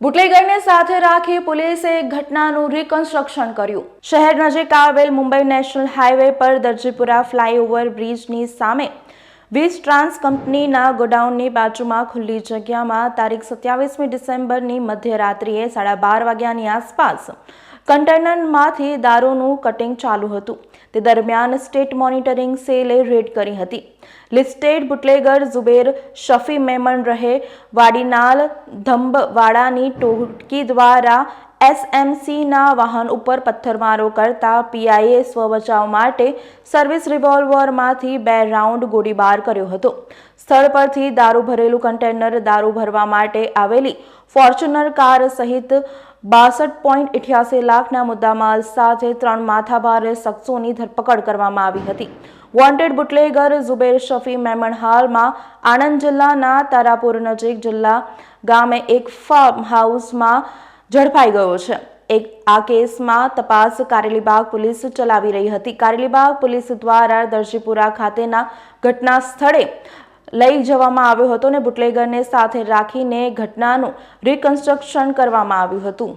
બુટલેગરને સાથે રાખી પોલીસે ઘટનાનું રિકન્સ્ટ્રક્શન કર્યું. શહેર નજીક આવેલ મુંબઈ નેશનલ હાઈવે પર દરજીપુરા ફ્લાયઓવર બ્રિજની સામે વીજ ટ્રાન્સ કંપનીના ગોડાઉનની બાજુમાં ખુલ્લી જગ્યામાં તારીખ સત્યાવીસમી ડિસેમ્બરની મધ્યરાત્રિએ સાડા બાર વાગ્યાની આસપાસ કન્ટેનરમાંથી દારૂનું કટિંગ ચાલુ હતું. તે દરમિયાન સ્ટેટ મોનિટરિંગ સેલે રેડ કરી હતી. લિસ્ટેડ બુટલેગર ઝુબેર શફી મેમન રહે. વાડીનાલ ધંબવાડાની ટોટકી દ્વારા એસએમસીના વાહન ઉપર પથ્થરમારો કરતા પીઆઈએ સ્વબચાવ માટે સર્વિસ રિવોલ્વરમાંથી બે રાઉન્ડ ગોળીબાર કર્યો હતો. સ્થળ પરથી દારૂ ભરેલું કન્ટેનર દારૂ ભરવા માટે આવેલી ફોર્ચ્યુનર કાર સહિત બાસઠ પોઈન્ટ ઇઠ્યાસી લાખના મુદ્દામાલ સાથે ત્રણ માથાભારે શખ્સોની ધરપકડ કરવામાં આવી હતી. વોન્ટેડ બુટલેગર ઝુબેર શફી મેમણ હાલમાં આણંદ જિલ્લાના તારાપુર નજીક જિલ્લા ગામે એક ફાર્મ હાઉસમાં ઝડપાઈ ગયો છે. એક આ કેસમાં તપાસ કારેલીબાગ પોલીસ ચલાવી રહી હતી. કારેલીબાગ પોલીસ દ્વારા દરજીપુરા ખાતેના ઘટના સ્થળે લઈ જવામાં આવ્યો હતો અને બુટલેગરને સાથે રાખીને ઘટનાનું રિકન્સ્ટ્રક્શન કરવામાં આવ્યું હતું.